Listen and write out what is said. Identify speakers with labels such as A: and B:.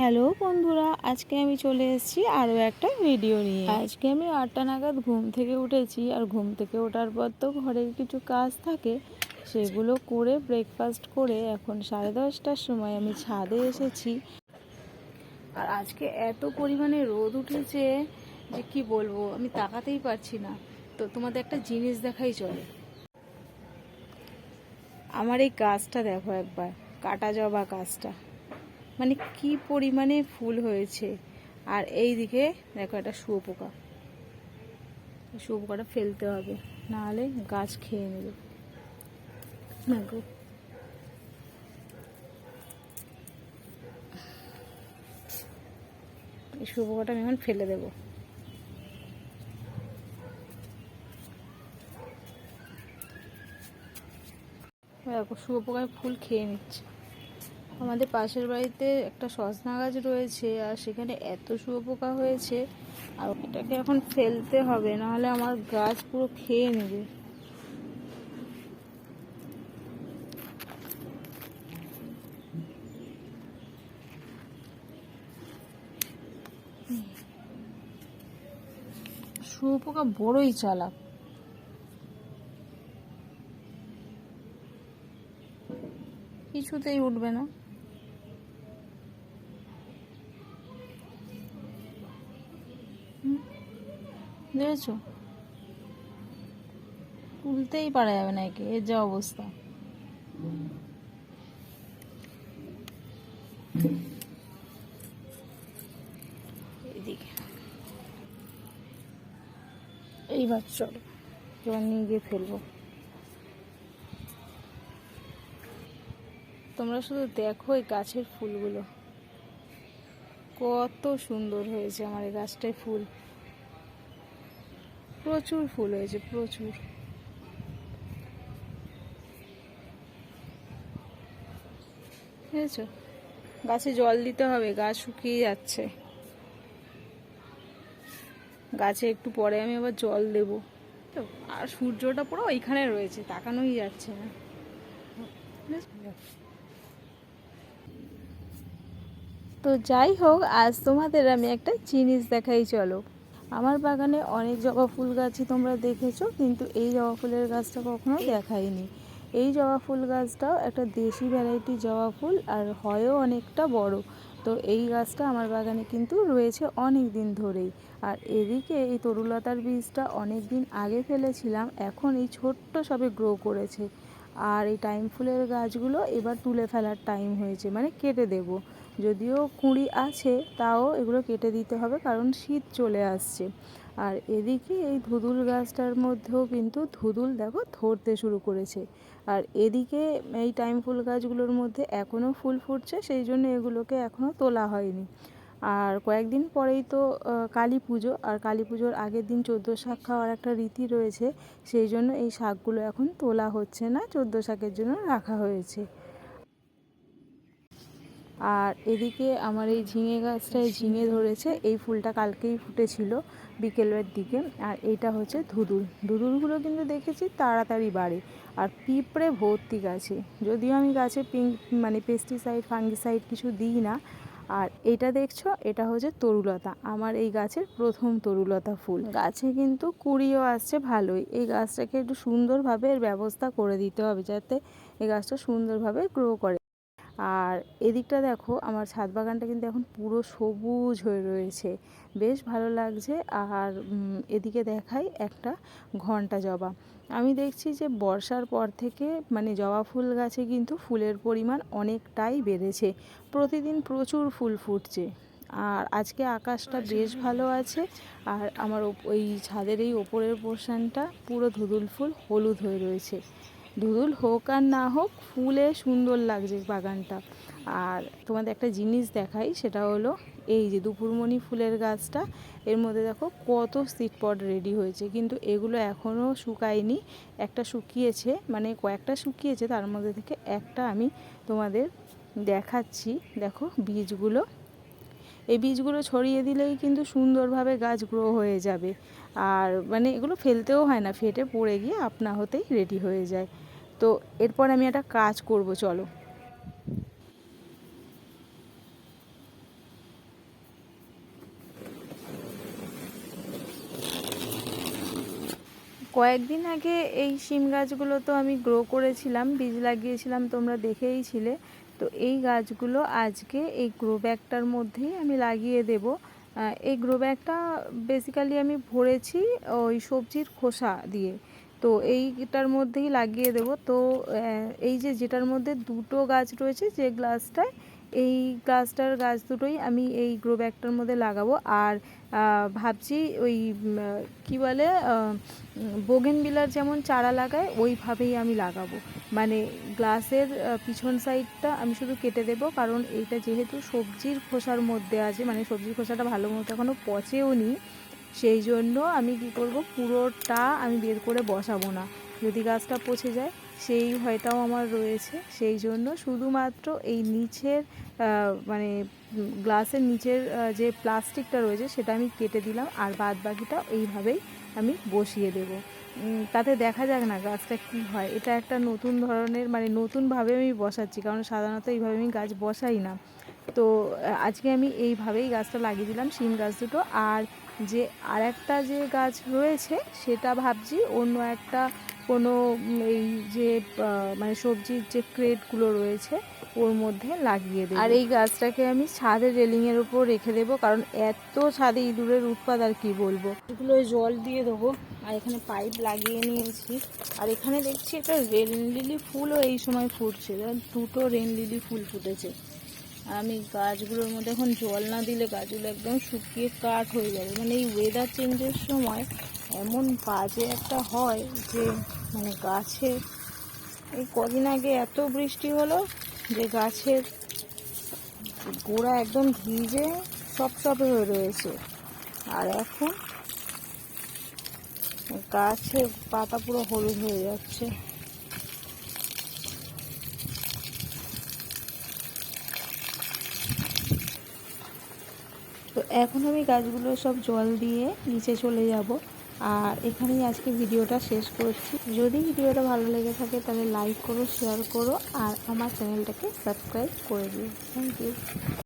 A: Hello বন্ধুরা, আজকে আমি চলে এসেছি আরও একটা ভিডিও নিয়ে। আজকে আমি আটটা নাগাদ ঘুম থেকে উঠেছি, আর ঘুম থেকে ওঠার পর তো ঘরের কিছু কাজ থাকে, সেগুলো করে ব্রেকফাস্ট করে এখন সাড়ে দশটার সময় আমি ছাদে এসেছি। আর আজকে এত পরিমাণে রোদ উঠেছে যে কি বলব, আমি তাকাতেই পারছি না। তো তোমাদের একটা জিনিস দেখাই চলে। আমার এই গাছটা দেখো একবার, কাটা জবা গাছটা মানে কি পরিমাণে ফুল হয়েছে। আর এই দিকে দেখো একটা শুয়োপোকা। শুয়োপোকাটা ফেলতে হবে, নাহলে গাছ খেয়ে নেবে। দেখো। এই শুয়োপোকাটা আমি এখন ফেলে দেবো। দেখো, শুয়োপোকায় ফুল খেয়ে নিচ্ছে। আমাদের পাশের বাড়িতে একটা সজনা গাছ রয়েছে আর সেখানে এত শুয়োপোকা হয়েছে আর এটাকে এখন ফেলতে হবে, নাহলে আমার গাছ পুরো খেয়ে নেবে। শুয়োপোকা বড়ই চালাক। কিছুতেই উঠবে না। দেখেছ তুলতেই পারা যাবে না একে, এর যা অবস্থা। এইবার চলো, এবার নিয়ে গিয়ে ফেলব। তোমরা শুধু দেখো এই গাছের ফুলগুলো। কত সুন্দর হয়েছে আমার এই গাছটায় ফুল। প্রচুর ফুল হয়েছে, প্রচুর। বুঝেছ? গাছে জল দিতে হবে গাছ শুকিয়ে যাচ্ছে। গাছে একটু পরে আমি আবার জল দেব। তো, আর সূর্যটা পুরো ওইখানে রয়েছে, তাকানোই যাচ্ছে না। তো যাই হোক, আজ তোমাদের আমি একটা জিনিস দেখাই, চলো। আমার বাগানে অনেক জবা ফুল গাছই তোমরা দেখেছ, কিন্তু এই জবা ফুলের গাছটা কখনো দেখাইনি। এই জবা ফুল গাছটাও একটা দেশি ভ্যারাইটি জবা ফুল আর হয়ও অনেকটা বড়। তো এই গাছটা আমার বাগানে কিন্তু রয়েছে অনেক দিন ধরেই। আর এদিকে এই তরুলতার বীজটা অনেক দিন আগে ফেলেছিলাম, এখন এই ছোট্ট সবে গ্রো করেছে। আর এই টাইম ফুলের গাছগুলো এবার তুলে ফেলার টাইম হয়েছে মানে কেটে দেব। যদিও কুঁড়ি আছে, তাও এগুলো কেটে দিতে হবে কারণ শীত চলে আসছে। আর এদিকে এই ধুদুল গাছটার মধ্যেও কিন্তু ধুদুল দেখো ধরতে শুরু করেছে। আর এদিকে এই টাইম ফুল গাছগুলোর মধ্যে এখনও ফুল ফুটছে, সেই জন্য এগুলোকে এখনও তোলা হয়নি। আর কয়েকদিন পরেই তো কালী পুজো। আর কালী পুজোর আগের দিন চোদ্দ শাক খাওয়ার একটা রীতি রয়েছে। সেই জন্য এই শাকগুলো এখন তোলা হচ্ছে না, চোদ্দ শাকের জন্য রাখা হয়েছে। আর এদিকে আমার এই ঝিঙে গাছটায় ঝিঙে ধরেছে। এই ফুলটা কালকেই ফুটেছিল বিকেলের দিকে। আর এইটা হচ্ছে ধুদুল। ধুদুলগুলো কিন্তু দেখেছি তাড়াতাড়ি বাড়ে। আর পিঁপড়ে ভর্তি গাছে। যদিও আমি গাছে পিঙ্ক মানে পেস্টিসাইড ফাঙ্গিসাইড কিছু দিই না আর এটা দেখছ এটা হচ্ছে তরুলতা। আমার এই গাছের প্রথম তরুলতা ফুল। গাছে কিন্তু কুড়িও আসছে ভালোই। এই গাছটাকে একটু সুন্দরভাবে এর ব্যবস্থা করে দিতে হবে যাতে এই গাছটা সুন্দরভাবে গ্রো করে। আর এদিকটা দেখো, আমার ছাদ বাগানটা কিন্তু এখন পুরো সবুজ হয়ে রয়েছে। বেশ ভালো লাগছে। আর এদিকে দেখাই একটা ঘণ্টা জবা। আমি দেখছি যে বর্ষার পর থেকে মানে জবা ফুল গাছে কিন্তু ফুলের পরিমাণ অনেকটাই বেড়েছে। প্রতিদিন প্রচুর ফুল ফুটছে। আর আজকে আকাশটা বেশ ভালো আছে। আর আমার ওই ছাদের এই ওপরের পোর্শনটা পুরো ধুদুল ফুল হলুদ হয়ে রয়েছে। ধুদুল হোক আর না হোক, ফুলে সুন্দর লাগছে বাগানটা। আর তোমাদের একটা জিনিস দেখাই, সেটা হলো এই যে দুপুরমণি ফুলের গাছটা, এর মধ্যে দেখো কত সিট পট রেডি হয়েছে। কিন্তু এগুলো এখনও শুকায়নি, একটা শুকিয়েছে মানে কয়েকটা শুকিয়েছে, তার মধ্যে থেকে একটা আমি তোমাদের দেখাচ্ছি। দেখো বীজগুলো। এই বীজগুলো ছড়িয়ে দিলেই কিন্তু সুন্দরভাবে গাছ গ্রো হয়ে যাবে। আর মানে এগুলো ফেলতেও হয় না, ফেটে পড়ে গিয়ে আপনা হতেই রেডি হয়ে যায়। তো এরপর আমি একটা কাজ করব, চলো। কয়েকদিন আগে এই শিম গাছগুলো তো আমি গ্রো করেছিলাম, বীজ লাগিয়েছিলাম, তোমরা দেখেই ছিলে। তো এই গাছগুলো আজকে এই গ্রো ব্যাগটার মধ্যেই আমি লাগিয়ে দেব। এই গ্রো ব্যাগটা বেসিক্যালি আমি ভরেছি ওই সবজির খোসা দিয়ে। তো এইটার মধ্যেই লাগিয়ে দেব। তো এই যে যেটার মধ্যে দুটো গাছ রয়েছে যে গ্লাসটায়, এই গাছটার গাছ দুটোই আমি এই গ্রো ব্যাগটার মধ্যে লাগাবো। আর ভাবছি ওই কি বলে বোগেন বিলার যেমন চারা লাগায়, ওইভাবেই আমি লাগাবো। মানে গ্লাসের পিছন সাইডটা আমি শুধু কেটে দেব, কারণ এইটা যেহেতু সবজির খোসার মধ্যে আছে মানে সবজির খোসাটা ভালো মতো এখনও পচেও নি সেই জন্য আমি কি করব? পুরোটা আমি বের করে বসাবো না। যদি গাছটা পচে যায়, সেই ভয়টাও আমার রয়েছে। সেই জন্য শুধুমাত্র এই নিচের মানে গ্লাসের নিচের যে প্লাস্টিকটা রয়েছে, সেটা আমি কেটে দিলাম। আর বাদ বাকিটা এইভাবেই আমি বসিয়ে দেব। তাতে দেখা যাক না গাছটা কী হয়। এটা একটা নতুন ধরনের মানে নতুনভাবে আমি বসাচ্ছি। কারণ সাধারণত এইভাবে আমি গাছ বসাই না। তো, আজকে আমি এইভাবেই গাছটা লাগিয়ে দিলাম, শিম গাছ দুটো। আর যে আর একটা যে গাছ রয়েছে সেটা ভাবছি অন্য একটা কোনো এই যে মানে সবজির যে ক্রেটগুলো রয়েছে ওর মধ্যে লাগিয়ে দেবো। আর এই গাছটাকে আমি ছাদের রেলিংয়ের উপর রেখে দেবো কারণ এত ছাদে ইঁদুরের উৎপাত আর কী বলব। এগুলো জল দিয়ে দেবো আর এখানে পাইপ লাগিয়ে নিয়েছি। আর এখানে দেখছি একটা রেন লিলি ফুলও এই সময় ফুটছে যেমন দুটো রেন লিলি ফুল ফুটেছে। আমি গাছগুলোর মধ্যে এখন জল না দিলে গাছগুলো একদম শুকিয়ে কাঠ হয়ে যাবে। মানে এই ওয়েদার চেঞ্জের সময় এমন বাজে একটা হয় যে মানে গাছে, এই কদিন আগে এত বৃষ্টি হলো যে গাছের গোড়া একদম ভিজে সপে হয়ে রয়েছে। আর এখন গাছের পাতা পুরো হলুদ হয়ে যাচ্ছে। তো এখন আমি গাছগুলো সব জল দিয়ে নিচে চলে যাব। আর এখানেই আজকে ভিডিওটা শেষ করছি। যদি ভিডিওটা ভালো লেগে থাকে তাহলে লাইক করো শেয়ার করো, আর আমার চ্যানেলটাকে সাবস্ক্রাইব করে দিও। Thank you